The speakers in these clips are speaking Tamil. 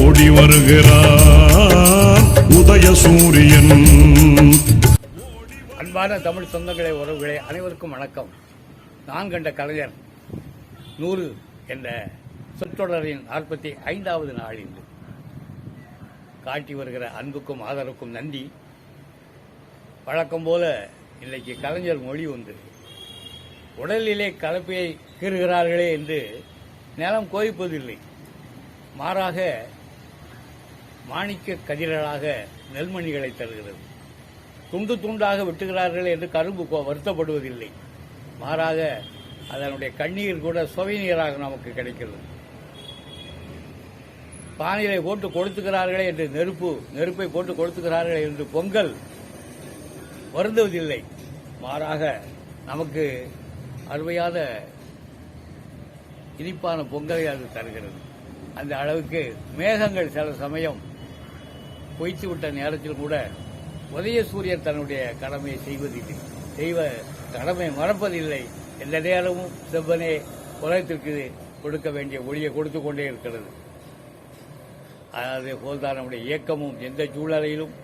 ஓடி வருகிறார் உதய சூரியன் அன்பான தமிழ் சொந்தங்களே உறவுகளே அனைவருக்கும் வணக்கம். நான் கண்ட கலைஞர் நூறு என்ற சொற்றொடரின் நாற்பத்தி ஐந்தாவது நாள் இன்று. காட்டி வருகிற அன்புக்கும் ஆதரவுக்கும் நன்றி. வழக்கம் போல இன்னைக்கு கலைஞர் மொழி ஒன்று. உடலிலே கலப்பையை கீறுகிறார்களே என்று நிலம் கோவிப்பதில்லை மாறாக மாணிக்க கதிர்களாக நெல்மணிகளை தருகிறது. துண்டு துண்டாக வெட்டுகிறார்கள் என்று கரும்பு வருத்தப்படுவதில்லை. மாறாக அதனுடைய கண்ணீர் கூட சுவை நீராக நமக்கு கிடைக்கிறது. பானையிலை போட்டு கொடுத்துக்கிறார்களே என்று நெருப்பு நெருப்பை போட்டு கொடுத்துக்கிறார்களே என்று பொங்கல் வருந்துவதில்லை. மாறாக நமக்கு அருமையான இனிப்பான பொங்கலை அது தருகிறது. அந்த அளவுக்கு மேகங்கள் சில சமயம் பொய்த்து விட்ட நேரத்தில் கூட உதய சூரியன் தன்னுடைய கடமையை செய்வதில்லை. செய்வ கடமை மறப்பதில்லை. எந்த நேரமும் செவ்வனே உலகத்திற்கு கொடுக்க வேண்டிய ஒளியை கொடுத்து கொண்டே இருக்கிறது. அதே போல்தான் நம்முடைய இயக்கமும் எந்த சூழலையிலும்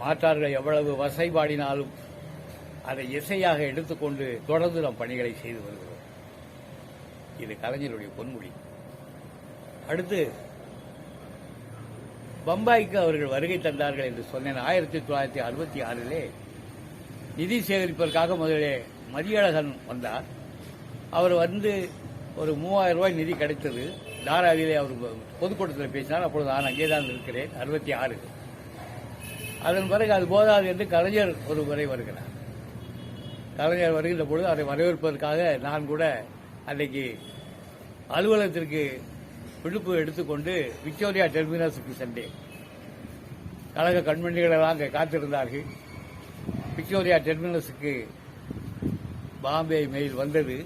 மாற்றார்கள் எவ்வளவு வசைபாடினாலும் அதை இசையாக எடுத்துக்கொண்டு தொடர்ந்து நம் பணிகளை செய்து வருகிறோம் இது கலைஞருடைய பொன்மொழி. அடுத்து பம்பாய்க்கு அவர்கள் வருகை தந்தார்கள் என்று சொன்னேன். ஆயிரத்தி தொள்ளாயிரத்தி அறுபத்தி ஆறிலே நிதி சேகரிப்பதற்காக முதலே மதியழகன் வந்தார். அவர் வந்து ஒரு மூவாயிரம் ரூபாய் நிதி கிடைத்தது. தாராவிலே அவர் பொதுக்கூட்டத்தில் பேசினார். அப்பொழுது நான் அங்கே தான் இருக்கிறேன் அறுபத்தி ஆறு அதன் பிறகு அது போதாது என்று கலைஞர் ஒரு முறை வருகிறார். கலைஞர் வருகின்ற பொழுது அதை வரவேற்பதற்காக நான் கூட அன்றைக்கு அலுவலகத்திற்கு விடுப்பு எடுத்துக்கொண்டு விக்டோரியா டெர்மினஸுக்கு சென்றேன். கழக கண்மணிகளெல்லாம் அங்கே காத்திருந்தார்கள். விக்டோரியா டெர்மினஸுக்கு பாம்பே மெயில் வந்தது.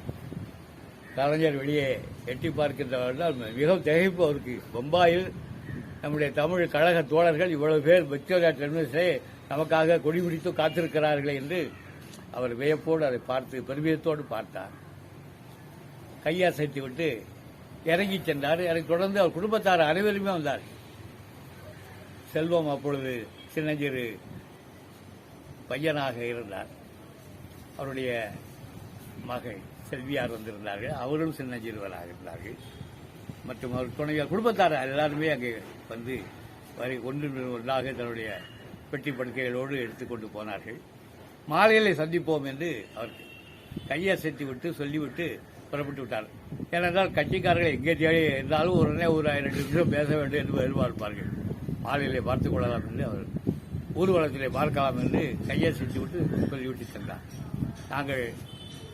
கலைஞர் வெளியே எட்டி பார்க்கின்றவர்கள் மிகவும் திகைப்பு அவருக்கு. பம்பாயில் நம்முடைய தமிழ் கழக தோழர்கள் இவ்வளவு பேர் விக்டோரியா டெர்மினஸே நமக்காக கொடி பிடித்து காத்திருக்கிறார்கள் என்று அவர் வியப்போடு அதை பார்த்து பெருமிதத்தோடு பார்த்தார். கையசைத்து விட்டு இறங்கி சென்றார். எனக்கு தொடர்ந்து அவர் குடும்பத்தார் அனைவருமே வந்தார். செல்வம் அப்பொழுது சின்னஞ்சிறு பையனாக இருந்தார். அவருடைய மகள் செல்வியார் வந்திருந்தார்கள். அவரும் சின்னஞ்சிறுவராக இருந்தார்கள். மற்றும் அவர் துணைவியார் குடும்பத்தார் எல்லாருமே அங்கே வந்து வரை ஒன்று ஒன்றாக தன்னுடைய பெட்டி படுக்கைகளோடு எடுத்துக்கொண்டு போனார்கள். மாலையிலே சந்திப்போம் என்று அவர் கையசைத்து விட்டு சொல்லிவிட்டு புறப்பட்டு விட்டார். ஏனென்றால் கட்சிக்காரர்கள் எங்கே தேடி இருந்தாலும் உடனே ஒரு ரெண்டு நிமிஷம் பேச வேண்டும் என்று எதிர்பார்ப்பார்கள். மாலையிலே பார்த்துக் கொள்ளலாம் என்று அவர் ஊர்வலத்திலே பார்க்கலாம் என்று கையசைத்து விட்டு சொல்லிவிட்டு சென்றார். நாங்கள்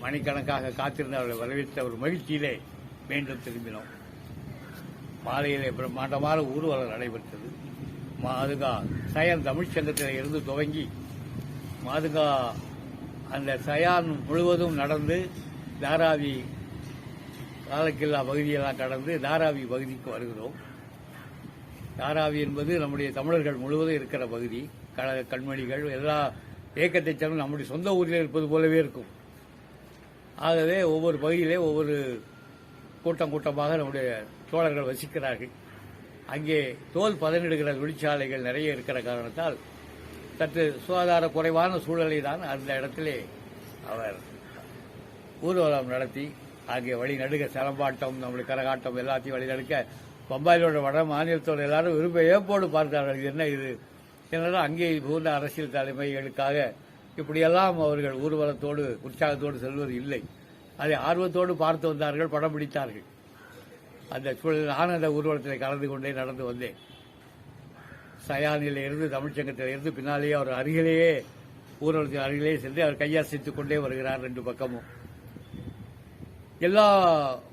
மணிக்கணக்காக காத்திருந்த அவர்களை வரவேற்ற ஒரு மகிழ்ச்சியிலே மீண்டும் திரும்பினோம். மாலையிலே பிரம்மாண்டமான ஊர்வலம் நடைபெற்றது. மாதுகா சயன் தமிழ்ச்சங்கத்தில் இருந்து துவங்கி மாதுகா அந்த சயான் முழுவதும் நடந்து தாராவி காலக்கில்லா பகுதியெல்லாம் கடந்து தாராவி பகுதிக்கு வருகிறோம். தாராவி என்பது நம்முடைய தமிழர்கள் முழுவதும் இருக்கிற பகுதி. கழக கண்மணிகள் எல்லா இயக்கத்தை சேர்ந்து நம்முடைய சொந்த ஊரில் இருப்பது போலவே இருக்கும். ஆகவே ஒவ்வொரு பகுதியிலே ஒவ்வொரு கூட்டம் கூட்டமாக நம்முடைய தோழர்கள் வசிக்கிறார்கள். அங்கே தோல் பதனிடுகிற தொழிற்சாலைகள் நிறைய இருக்கிற காரணத்தால் சற்று சுகாதார குறைவான சூழலை தான் அந்த இடத்திலே அவர் ஊர்வலம் நடத்தி அங்கே வழிநடுக்க சிலம்பாட்டம் நம்மளுக்கு கரகாட்டம் எல்லாத்தையும் வழிநடுக்க பம்பாயிலோட வட மாநிலத்தோட எல்லாரும் விரும்ப ஏப்போடு பார்த்தார்கள். என்ன இது? என்னன்னா அங்கே புகுந்த அரசியல் தலைமைகளுக்காக இப்படியெல்லாம் அவர்கள் ஊர்வலத்தோடு உற்சாகத்தோடு செல்வது இல்லை. அதை ஆர்வத்தோடு பார்த்து வந்தார்கள் படம் பிடித்தார்கள். அந்த சூழலில் நான் அந்த ஊர்வலத்தில் கலந்து கொண்டே நடந்து வந்தேன். சயானில் இருந்து தமிழ்ச்சங்கத்தில் இருந்து பின்னாலேயே அவர் அருகிலேயே ஊர்வலத்தின் அருகிலேயே சென்று அவர் கையாசித்துக் கொண்டே வருகிறார் ரெண்டு பக்கமும். எல்லா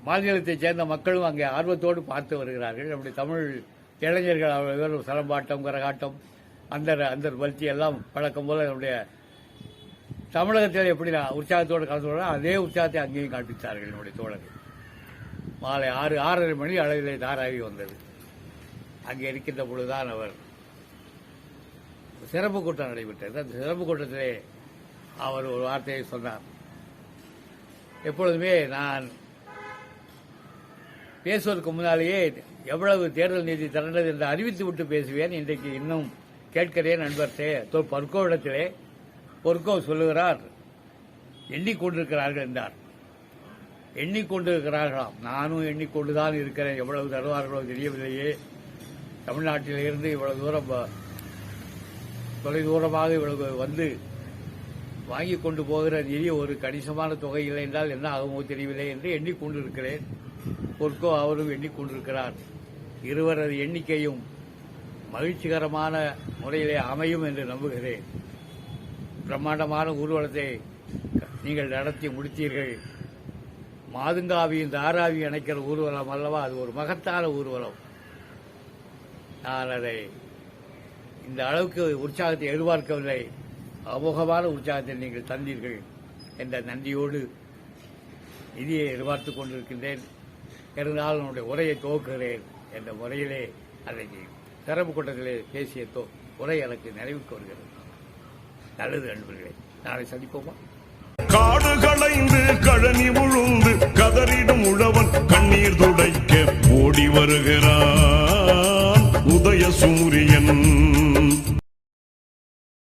மாநிலத்தைச் சேர்ந்த மக்களும் அங்கே ஆர்வத்தோடு பார்த்து வருகிறார்கள். நம்முடைய தமிழ் இளைஞர்கள் அவர்கள் சலம்பாட்டம் கரகாட்டம் அந்த அந்த பல்த்தி எல்லாம் பழக்கம் போல நம்முடைய தமிழகத்தில் எப்படி நான் உற்சாகத்தோடு கலந்து கொள்றோம் அதே உற்சாகத்தை அங்கேயும் காண்பித்தார்கள் என்னுடைய தோழர்கள். மாலை ஆறு ஆறரை மணி அளவிலே தாராவி வந்தது. அங்கே இருக்கின்ற பொழுதுதான் அவர் சிறப்பு கூட்டம் நடைபெற்றது. அந்த சிறப்பு கூட்டத்திலே அவர் ஒரு வார்த்தையை சொன்னார். எப்பொழுதுமே நான் பேசுவதற்கு முன்னாலேயே எவ்வளவு தேர்தல் நிதி திரண்டது என்று அறிவித்து விட்டு பேசுவேன். இன்றைக்கு இன்னும் கேட்கிறேன் நண்பர்த்தே பொற்கோவிடத்திலே பொற்கோ சொல்லுகிறார் எண்ணிக்கொண்டிருக்கிறார்கள் என்றார். எண்ணிக்கொண்டிருக்கிறார்களாம். நானும் எண்ணிக்கொண்டுதான் இருக்கிறேன். எவ்வளவு தருவார்களோ தெரியவில்லையே. தமிழ்நாட்டில் இருந்து இவ்வளவு தூரம் தொலைதூரமாக இவர்கள் வந்து வாங்கி கொண்டு போகிற நிதி ஒரு கணிசமான தொகை இல்லை என்றால் என்ன ஆகுமோ தெரியவில்லை என்று எண்ணிக்கொண்டிருக்கிறேன். பொற்கோ அவரும் எண்ணிக்கொண்டிருக்கிறார். இருவரது எண்ணிக்கையும் மகிழ்ச்சிகரமான முறையிலே அமையும் என்று நம்புகிறேன். பிரம்மாண்டமான ஊர்வலத்தை நீங்கள் நடத்தி முடித்தீர்கள். மாதுங்காவியும் தாராவியும் இணைக்கிற ஊர்வலம் அல்லவா? அது ஒரு மகத்தான ஊர்வலம். நான் அதை இந்த அளவுக்கு உற்சாகத்தை எதிர்பார்க்கவில்லை. அமோகமான உற்சாகத்தை நீங்கள் தந்தீர்கள் என்ற நன்றியோடு நிதியை எதிர்பார்த்துக் கொண்டிருக்கின்றேன். இருந்தால் என்னுடைய உரையை துவக்குகிறேன் என்ற முறையிலே அன்றைக்கு சிறப்பு கூட்டத்திலே பேசிய தோ- உரை எனக்கு நிறைவுக்கு வருகிறது. நல்லது நண்பர்களே நாளை சந்திப்போமா? காடு களைந்து கழனி உழுந்து கதறிடும் உழவன் கண்ணீர் துடைக்க ஓடி வருகிறான். உதய சூரியன்